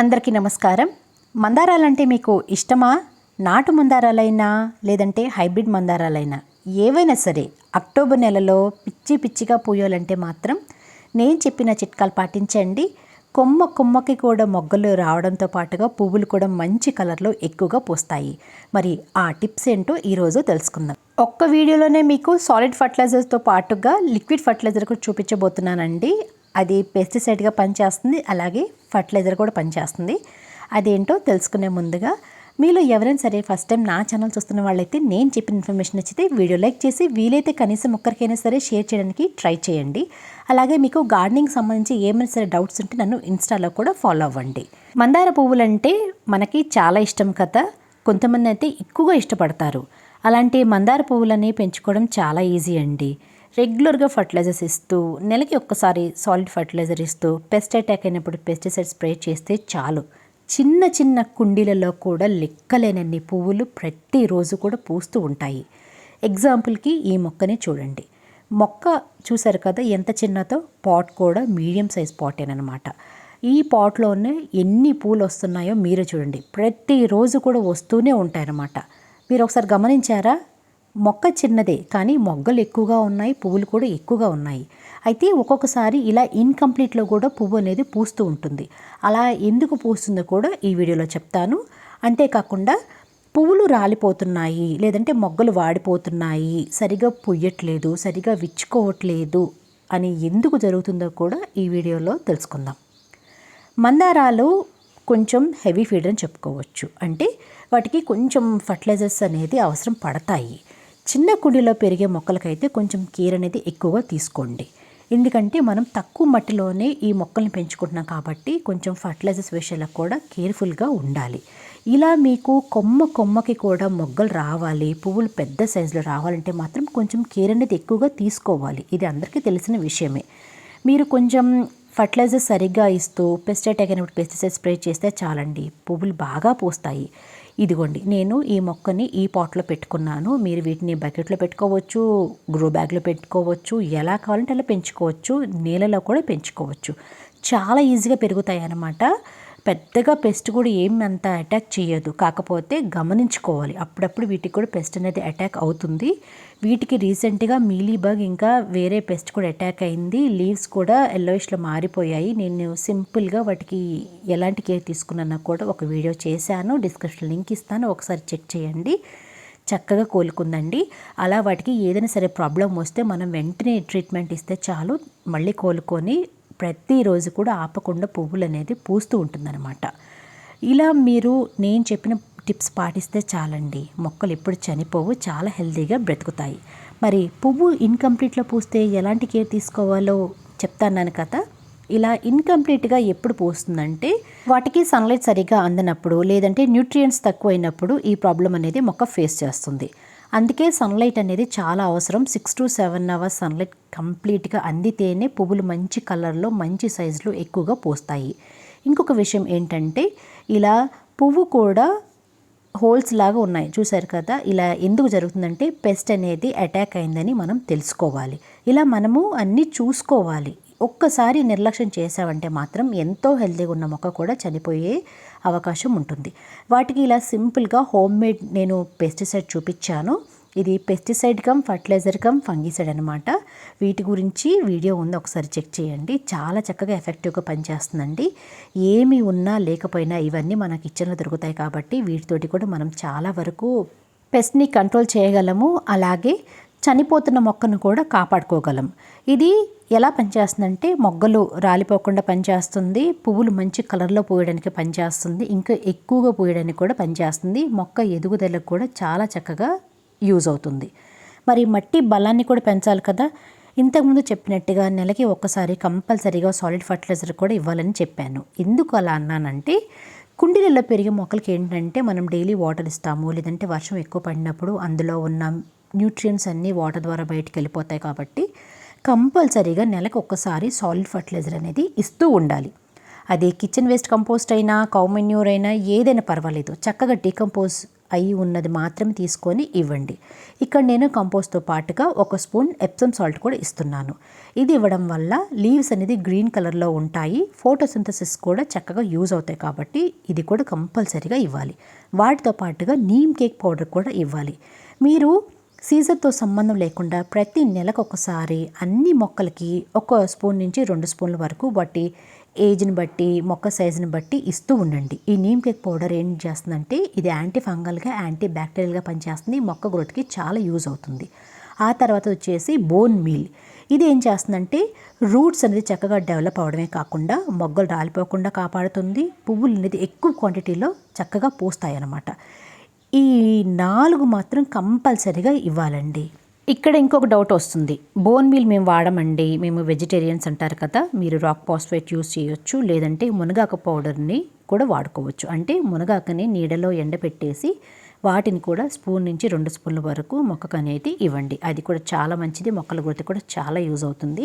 అందరికీ నమస్కారం. మందారాలంటే మీకు ఇష్టమా? నాటు మందారాలైనా లేదంటే హైబ్రిడ్ మందారాలైనా ఏవైనా సరే అక్టోబర్ నెలలో పిచ్చి పిచ్చిగా పూయాలంటే మాత్రం నేను చెప్పిన చిట్కాలు పాటించండి. కొమ్మ కొమ్మకి కూడా మొగ్గలు రావడంతో పాటుగా పువ్వులు కూడా మంచి కలర్లో ఎక్కువగా పూస్తాయి. మరి ఆ టిప్స్ ఏంటో ఈరోజు తెలుసుకుందాం. ఒక్క వీడియోలోనే మీకు సాలిడ్ ఫర్టిలైజర్స్తో పాటుగా లిక్విడ్ ఫర్టిలైజర్ కూడా చూపించబోతున్నానండి. అది పెస్టిసైడ్గా పనిచేస్తుంది. అలాగే ఫర్టిలైజర్ కూడా పనిచేస్తుంది. అదేంటో తెలుసుకునే ముందుగా మీలో ఎవరైనా సరే ఫస్ట్ టైం నా ఛానల్ చూస్తున్న వాళ్ళైతే నేను చెప్పిన ఇన్ఫర్మేషన్ నచ్చితే వీడియో లైక్ చేసి వీలైతే కనీసం ఒక్కరికైనా సరే షేర్ చేయడానికి ట్రై చేయండి. అలాగే మీకు గార్డెనింగ్ సంబంధించి ఏమైనా సరే డౌట్స్ ఉంటే నన్ను ఇన్స్టాలో కూడా ఫాలో అవ్వండి. మందార పువ్వులు అంటే మనకి చాలా ఇష్టం కదా. కొంతమంది అయితే ఎక్కువగా ఇష్టపడతారు. అలాంటి మందార పువ్వులని పెంచుకోవడం చాలా ఈజీ అండి. రెగ్యులర్గా ఫర్టిలైజర్స్ ఇస్తూ నెలకి ఒక్కసారి సాలిడ్ ఫర్టిలైజర్ ఇస్తూ పెస్ట్ అటాక్ అయినప్పుడు పెస్టిసైడ్ స్ప్రే చేస్తే చాలు. చిన్న చిన్న కుండీలలో కూడా లెక్కలేనన్ని పువ్వులు ప్రతిరోజు కూడా పూస్తూ ఉంటాయి. ఎగ్జాంపుల్కి ఈ మొక్కని చూడండి. మొక్క చూసారు కదా ఎంత చిన్నతో పాట్ కూడా మీడియం సైజ్ పాటేనమాట ఈ పాట్లోనే ఎన్ని పూలు వస్తున్నాయో మీరే చూడండి. ప్రతిరోజు కూడా వస్తూనే ఉంటాయన్నమాట. మీరు ఒకసారి గమనించారా? మొక్క చిన్నదే కానీ మొగ్గలు ఎక్కువగా ఉన్నాయి పువ్వులు కూడా ఎక్కువగా ఉన్నాయి. అయితే ఒక్కొక్కసారి ఇలా ఇన్కంప్లీట్లో కూడా పువ్వు అనేది పూస్తూ ఉంటుంది. అలా ఎందుకు పూస్తుందో కూడా ఈ వీడియోలో చెప్తాను. అంతేకాకుండా పువ్వులు రాలిపోతున్నాయి లేదంటే మొగ్గలు వాడిపోతున్నాయి సరిగా పుయ్యట్లేదు సరిగా విచ్చుకోవట్లేదు అని ఎందుకు జరుగుతుందో కూడా ఈ వీడియోలో తెలుసుకుందాం. మందారాలు కొంచెం హెవీ ఫీడ్ అని చెప్పుకోవచ్చు. అంటే వాటికి కొంచెం ఫర్టిలైజర్స్ అనేది అవసరం పడతాయి. చిన్న కుండీలో పెరిగే మొక్కలకైతే కొంచెం కేర్ అనేది ఎక్కువగా తీసుకోండి. ఎందుకంటే మనం తక్కువ మట్టిలోనే ఈ మొక్కల్ని పెంచుకుంటున్నాం కాబట్టి కొంచెం ఫర్టిలైజర్స్ విషయంలో కూడా కేర్ఫుల్గా ఉండాలి. ఇలా మీకు కొమ్మ కొమ్మకి కూడా మొగ్గలు రావాలి పువ్వులు పెద్ద సైజులో రావాలంటే మాత్రం కొంచెం కేర్ అనేది ఎక్కువగా తీసుకోవాలి. ఇది అందరికీ తెలిసిన విషయమే. మీరు కొంచెం ఫర్టిలైజర్ సరిగ్గా ఇస్తూ పెస్టిసైడ్ అయినప్పుడు పెస్టిసైడ్ స్ప్రే చేస్తే చాలండి పువ్వులు బాగా పూస్తాయి. ఇదిగోండి నేను ఈ మొక్కని ఈ పాట్లో పెట్టుకున్నాను. మీరు వీటిని బకెట్లో పెట్టుకోవచ్చు గ్రో బ్యాగ్లో పెట్టుకోవచ్చు ఎలా కావాలంటే అలా పెంచుకోవచ్చు నీళ్ళలో కూడా పెంచుకోవచ్చు. చాలా ఈజీగా పెరుగుతాయి అన్నమాట పెద్దగా పెస్ట్ కూడా ఏం అంత అటాక్ చేయదు. కాకపోతే గమనించుకోవాలి. అప్పుడప్పుడు వీటికి కూడా పెస్ట్ అనేది అటాక్ అవుతుంది. వీటికి రీసెంట్గా మీలీబగ్ ఇంకా వేరే పెస్ట్ కూడా అటాక్ అయింది. లీవ్స్ కూడా ఎల్లోయిష్లో మారిపోయాయి. నేను సింపుల్గా వాటికి ఎలాంటి కేర్ తీసుకున్నా కూడా ఒక వీడియో చేశాను. డిస్క్రిప్షన్ లింక్ ఇస్తాను. ఒకసారి చెక్ చేయండి. చక్కగా కోలుకుందండి. అలా వాటికి ఏదైనా సరే ప్రాబ్లం వస్తే మనం వెంటనే ట్రీట్మెంట్ ఇస్తే చాలు. మళ్ళీ కోలుకొని ప్రతిరోజు కూడా ఆపకుండా పువ్వులు అనేది పూస్తూ ఉంటుందన్నమాట. ఇలా మీరు నేను చెప్పిన టిప్స్ పాటిస్తే చాలండి. మొక్కలు ఎప్పుడు చనిపోవు చాలా హెల్తీగా బ్రతుకుతాయి. మరి పువ్వు ఇన్కంప్లీట్లో పూస్తే ఎలాంటి కేర్ తీసుకోవాలో చెప్తాను కదా. ఇలా ఇన్కంప్లీట్గా ఎప్పుడు పూస్తుందంటే వాటికి సన్లైట్ సరిగా అందనప్పుడు లేదంటే న్యూట్రియంట్స్ తక్కువైనప్పుడు ఈ ప్రాబ్లం అనేది మొక్క ఫేస్ చేస్తుంది. అందుకే సన్లైట్ అనేది చాలా అవసరం. Six to seven hours sunlight కంప్లీట్గా అందితేనే పువ్వులు మంచి కలర్లో మంచి సైజులో ఎక్కువగా పూస్తాయి. ఇంకొక విషయం ఏంటంటే ఇలా పువ్వు కూడా హోల్స్ లాగా ఉన్నాయి. చూసారు కదా ఇలా ఎందుకు జరుగుతుందంటే పెస్ట్ అనేది అటాక్ అయిందని మనం తెలుసుకోవాలి. ఇలా మనము అన్నీ చూసుకోవాలి. ఒక్కసారి నిర్లక్ష్యం చేసామంటే మాత్రం ఎంతో హెల్తీగా ఉన్న మొక్క కూడా చనిపోయే అవకాశం ఉంటుంది. వాటికి ఇలా సింపుల్గా హోమ్ మేడ్ నేను పెస్టిసైడ్ చూపించాను. ఇది pesticide cum fertiliser cum fungicide అనమాట వీటి గురించి వీడియో ఉంది ఒకసారి చెక్ చేయండి. చాలా చక్కగా ఎఫెక్టివ్గా పనిచేస్తుందండి. ఏమి ఉన్నా లేకపోయినా ఇవన్నీ మన కిచెన్లో దొరుకుతాయి కాబట్టి వీటితోటి కూడా మనం చాలా వరకు పెస్ట్ని కంట్రోల్ చేయగలము. అలాగే చనిపోతున్న మొక్కను కూడా కాపాడుకోగలం. ఇది ఎలా పనిచేస్తుందంటే మొగ్గలు రాలిపోకుండా పనిచేస్తుంది పువ్వులు మంచి కలర్లో పూయడానికి పనిచేస్తుంది ఇంకా ఎక్కువగా పూయడానికి కూడా పనిచేస్తుంది మొక్క ఎదుగుదలకు కూడా చాలా చక్కగా యూజ్ అవుతుంది. మరి మట్టి బలాన్ని కూడా పెంచాలి కదా. ఇంతకుముందు చెప్పినట్టుగా నెలకి ఒక్కసారి కంపల్సరీగా సాలిడ్ ఫర్టిలైజర్ కూడా ఇవ్వాలని చెప్పాను. ఎందుకు అలా అన్నానంటే కుండీలలో పెరిగే మొక్కలకి ఏంటంటే మనం డైలీ వాటర్ ఇస్తాము లేదంటే వర్షం ఎక్కువ పడినప్పుడు అందులో ఉన్న న్యూట్రియంట్స్ అన్నీ వాటర్ ద్వారా బయటికి వెళ్ళిపోతాయి కాబట్టి కంపల్సరీగా నెలకు ఒక్కసారి సాలిడ్ ఫర్టిలైజర్ అనేది ఇస్తూ ఉండాలి. అది కిచెన్ వేస్ట్ కంపోస్ట్ అయినా కౌమెన్యూర్ అయినా ఏదైనా పర్వాలేదు. చక్కగా డీకంపోజ్ అయి ఉన్నది మాత్రమే తీసుకొని ఇవ్వండి. ఇక్కడ నేను కంపోస్ట్తో పాటుగా ఒక స్పూన్ ఎప్సమ్ సాల్ట్ కూడా ఇస్తున్నాను. ఇది ఇవ్వడం వల్ల లీవ్స్ అనేది గ్రీన్ కలర్లో ఉంటాయి. ఫోటోసింథసిస్ కూడా చక్కగా యూజ్ అవుతాయి కాబట్టి ఇది కూడా కంపల్సరీగా ఇవ్వాలి. వాటితో పాటుగా నీమ్ కేక్ పౌడర్ కూడా ఇవ్వాలి. మీరు సీజన్తో సంబంధం లేకుండా ప్రతి నెలకు ఒకసారి అన్ని మొక్కలకి ఒక స్పూన్ నుంచి రెండు స్పూన్ల వరకు వాటి ఏజ్ని బట్టి మొక్క సైజుని బట్టి ఇస్తూ ఉండండి. ఈ నీమ్ కేక్ పౌడర్ ఏం చేస్తుందంటే ఇది యాంటీ ఫంగల్గా యాంటీ బ్యాక్టీరియల్గా పనిచేస్తుంది మొక్క గ్రోత్కి చాలా యూజ్ అవుతుంది. ఆ తర్వాత వచ్చేసి బోన్ మీల్. ఇది ఏం చేస్తుందంటే రూట్స్ అనేది చక్కగా డెవలప్ అవడమే కాకుండా మొగ్గలు రాలిపోకుండా కాపాడుతుంది. పువ్వులు అనేది ఎక్కువ క్వాంటిటీలో చక్కగా పూస్తాయి అన్నమాట ఈ నాలుగు మాత్రం కంపల్సరీగా ఇవ్వాలండి. ఇక్కడ ఇంకొక డౌట్ వస్తుంది. బోన్ మీల్ మేము వాడమండి మేము వెజిటేరియన్స్ అంటారు కదా మీరు రాక్ పాస్ఫేట్ యూస్ చేయొచ్చు లేదంటే మునగాకు పౌడర్ని కూడా వాడుకోవచ్చు. అంటే మునగాకని నీడలో ఎండపెట్టేసి వాటిని కూడా స్పూన్ నుంచి రెండు స్పూన్ల వరకు మొక్కకు అనేది ఇవ్వండి. అది కూడా చాలా మంచిది. మొక్కల గురించి కూడా చాలా యూజ్ అవుతుంది.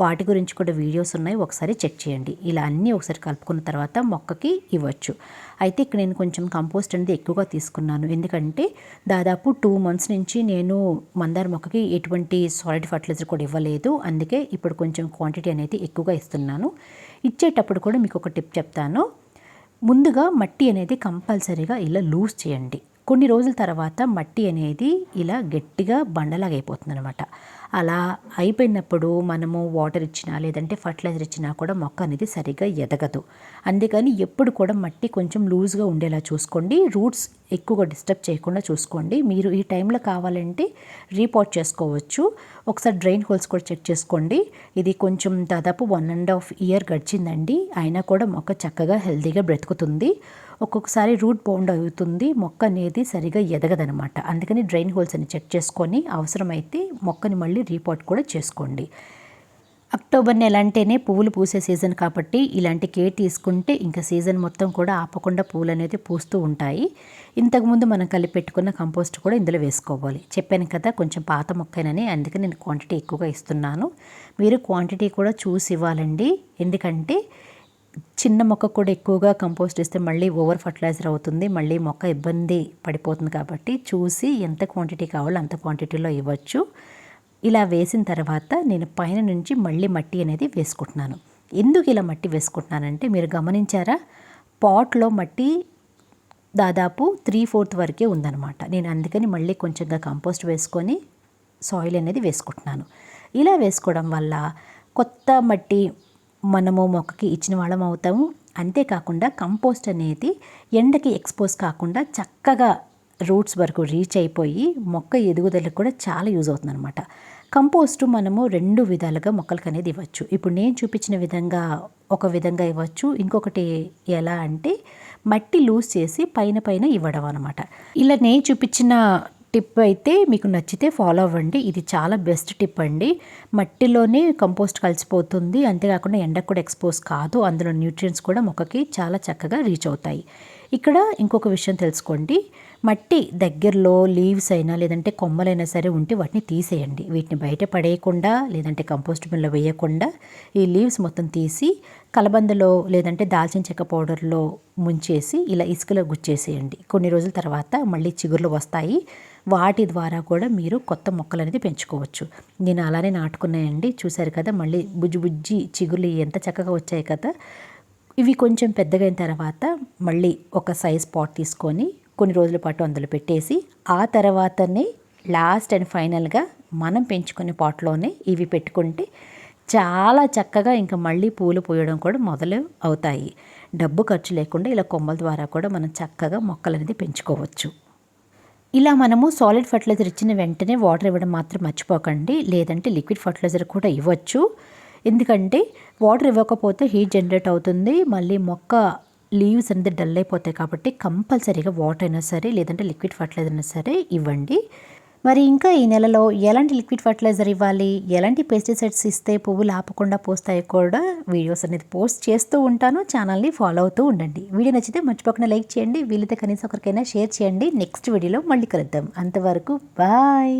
వాటి గురించి కూడా వీడియోస్ ఉన్నాయి. ఒకసారి చెక్ చేయండి. ఇలా అన్నీ ఒకసారి కలుపుకున్న తర్వాత మొక్కకి ఇవ్వచ్చు. అయితే ఇక్కడ నేను కొంచెం కంపోస్ట్ అనేది ఎక్కువగా తీసుకున్నాను. ఎందుకంటే దాదాపు టూ మంత్స్ నుంచి నేను మందార మొక్కకి ఎటువంటి సాలిడ్ ఫర్టిలైజర్ కూడా ఇవ్వలేదు. అందుకే ఇప్పుడు కొంచెం క్వాంటిటీ అనేది ఎక్కువగా ఇస్తున్నాను. ఇచ్చేటప్పుడు కూడా మీకు ఒక టిప్ చెప్తాను. ముందుగా మట్టి అనేది కంపల్సరీగా ఇలా లూజ్ చేయండి. కొన్ని రోజుల తర్వాత మట్టి అనేది ఇలా గట్టిగా బండలాగా అయిపోతుంది అనమాట అలా అయిపోయినప్పుడు మనము వాటర్ ఇచ్చినా లేదంటే ఫర్టిలైజర్ ఇచ్చినా కూడా మొక్క అనేది సరిగా ఎదగదు. అందుకని ఎప్పుడు కూడా మట్టి కొంచెం లూజ్గా ఉండేలా చూసుకోండి. రూట్స్ ఎక్కువగా డిస్టర్బ్ చేయకుండా చూసుకోండి. మీరు ఈ టైంలో కావాలంటే రీపాట్ చేసుకోవచ్చు. ఒకసారి డ్రైన్ హోల్స్ కూడా చెక్ చేసుకోండి. ఇది కొంచెం దాదాపు వన్ అండ్ హాఫ్ ఇయర్ గడిచిందండి. అయినా కూడా మొక్క చక్కగా హెల్తీగా బ్రతుకుతుంది. ఒక్కొక్కసారి రూట్ బౌండ్ అవుతుంది. మొక్క అనేది సరిగా ఎదగదనమాట. అందుకని డ్రైన్ హోల్స్ అని చెక్ చేసుకొని అవసరమైతే మొక్కని మళ్ళీ రీపోర్ట్ కూడా చేసుకోండి. అక్టోబర్ నెల అంటేనే పువ్వులు పూసే సీజన్ కాబట్టి ఇలాంటి కేర్ తీసుకుంటే ఇంకా సీజన్ మొత్తం కూడా ఆపకుండా పువ్వులు అనేది పూస్తూ ఉంటాయి. ఇంతకుముందు మనం కలిపి పెట్టుకున్న కంపోస్ట్ కూడా ఇందులో వేసుకోవాలి. చెప్పాను కదా కొంచెం పాత మొక్కనని అందుకని నేను క్వాంటిటీ ఎక్కువగా ఇస్తున్నాను. మీరు క్వాంటిటీ కూడా చూసి ఇవ్వాలండి. ఎందుకంటే చిన్న మొక్క కూడా ఎక్కువగా కంపోస్ట్ ఇస్తే మళ్ళీ ఓవర్ ఫర్టిలైజర్ అవుతుంది మళ్ళీ మొక్క ఇబ్బంది పడిపోతుంది కాబట్టి చూసి ఎంత క్వాంటిటీ కావాలో అంత క్వాంటిటీలో ఇవ్వచ్చు. ఇలా వేసిన తర్వాత నేను పైన నుంచి మళ్ళీ మట్టి అనేది వేసుకుంటున్నాను. ఎందుకు ఇలా మట్టి వేసుకుంటున్నానంటే మీరు గమనించారా? పాట్లో మట్టి దాదాపు త్రీ ఫోర్త్ వరకే ఉందన్నమాట. నేను అందుకని మళ్ళీ కొంచెంగా కంపోస్ట్ వేసుకొని సాయిల్ అనేది వేసుకుంటున్నాను. ఇలా వేసుకోవడం వల్ల కొత్త మట్టి మనము మొక్కకి ఇచ్చిన వాళ్ళం అవుతాము. అంతేకాకుండా కంపోస్ట్ అనేది ఎండకి ఎక్స్పోజ్ కాకుండా చక్కగా రూట్స్ వరకు రీచ్ అయిపోయి మొక్క ఎదుగుదలకు కూడా చాలా యూజ్ అవుతుంది అనమాట కంపోస్టు మనము రెండు విధాలుగా మొక్కలకు అనేది ఇవ్వచ్చు. ఇప్పుడు నేను చూపించిన విధంగా ఒక విధంగా ఇవ్వచ్చు. ఇంకొకటి ఎలా అంటే మట్టి లూజ్ చేసి పైన పైన ఇవ్వడం అనమాట ఇలా నేను చూపించిన టిప్ అయితే మీకు నచ్చితే ఫాలో అవ్వండి. ఇది చాలా బెస్ట్ టిప్ అండి. మట్టిలోనే కంపోస్ట్ కలిసిపోతుంది. అంతేకాకుండా ఎండకు కూడా ఎక్స్పోజ్ కాదు. అందులో న్యూట్రియంట్స్ కూడా మొక్కకి చాలా చక్కగా రీచ్ అవుతాయి. ఇక్కడ ఇంకొక విషయం తెలుసుకోండి. మట్టి దగ్గరలో లీవ్స్ అయినా లేదంటే కొమ్మలైనా సరే ఉంటే వాటిని తీసేయండి. వీటిని బయట పడేయకుండా లేదంటే కంపోస్ట్ బిన్లో వేయకుండా ఈ లీవ్స్ మొత్తం తీసి కలబందలో లేదంటే దాల్చిన చెక్క పౌడర్లో ముంచేసి ఇలా ఇసుకలో గుచ్చేసేయండి. కొన్ని రోజుల తర్వాత మళ్ళీ చిగుర్లు వస్తాయి. వాటి ద్వారా కూడా మీరు కొత్త మొక్కలు అనేది పెంచుకోవచ్చు. నేను అలానే నాటుకున్నాయండి. చూశారు కదా మళ్ళీ బుజ్జి బుజ్జి చిగుర్లు ఎంత చక్కగా వచ్చాయి కదా. ఇవి కొంచెం పెద్దగైన తర్వాత మళ్ళీ ఒక సైజ్ పాట్ తీసుకొని కొన్ని రోజుల పాటు అందులో పెట్టేసి ఆ తర్వాతనే లాస్ట్ అండ్ ఫైనల్గా మనం పెంచుకునే పాట్లోనే ఇవి పెట్టుకుంటే చాలా చక్కగా ఇంకా మళ్ళీ పూలు పోయడం కూడా మొదలు అవుతాయి. డబ్బు ఖర్చు లేకుండా ఇలా కొమ్మల ద్వారా కూడా మనం చక్కగా మొక్కలు అనేది పెంచుకోవచ్చు. ఇలా మనము సాలిడ్ ఫర్టిలైజర్ ఇచ్చిన వెంటనే వాటర్ ఇవ్వడం మాత్రం మర్చిపోకండి. లేదంటే లిక్విడ్ ఫర్టిలైజర్ కూడా ఇవ్వచ్చు. ఎందుకంటే వాటర్ ఇవ్వకపోతే హీట్ జనరేట్ అవుతుంది మళ్ళీ మొక్క లీవ్స్ అనేది డల్ అయిపోతాయి కాబట్టి కంపల్సరీగా వాటర్ అయినా సరే లేదంటే లిక్విడ్ ఫర్టిలైజర్ అయినా సరే ఇవ్వండి. మరి ఇంకా ఈ నెలలో ఎలాంటి లిక్విడ్ ఫర్టిలైజర్ ఇవ్వాలి ఎలాంటి పెస్టిసైడ్స్ ఇస్తే పువ్వులు ఆపకుండా పోస్తాయి కూడా వీడియోస్ అనేది పోస్ట్ చేస్తూ ఉంటాను. ఛానల్ని ఫాలో అవుతూ ఉండండి. వీడియో నచ్చితే మర్చిపోకుండా లైక్ చేయండి. వీలైతే కనీసం ఒకరికైనా షేర్ చేయండి. నెక్స్ట్ వీడియోలో మళ్ళీ కలుద్దాం. అంతవరకు బాయ్!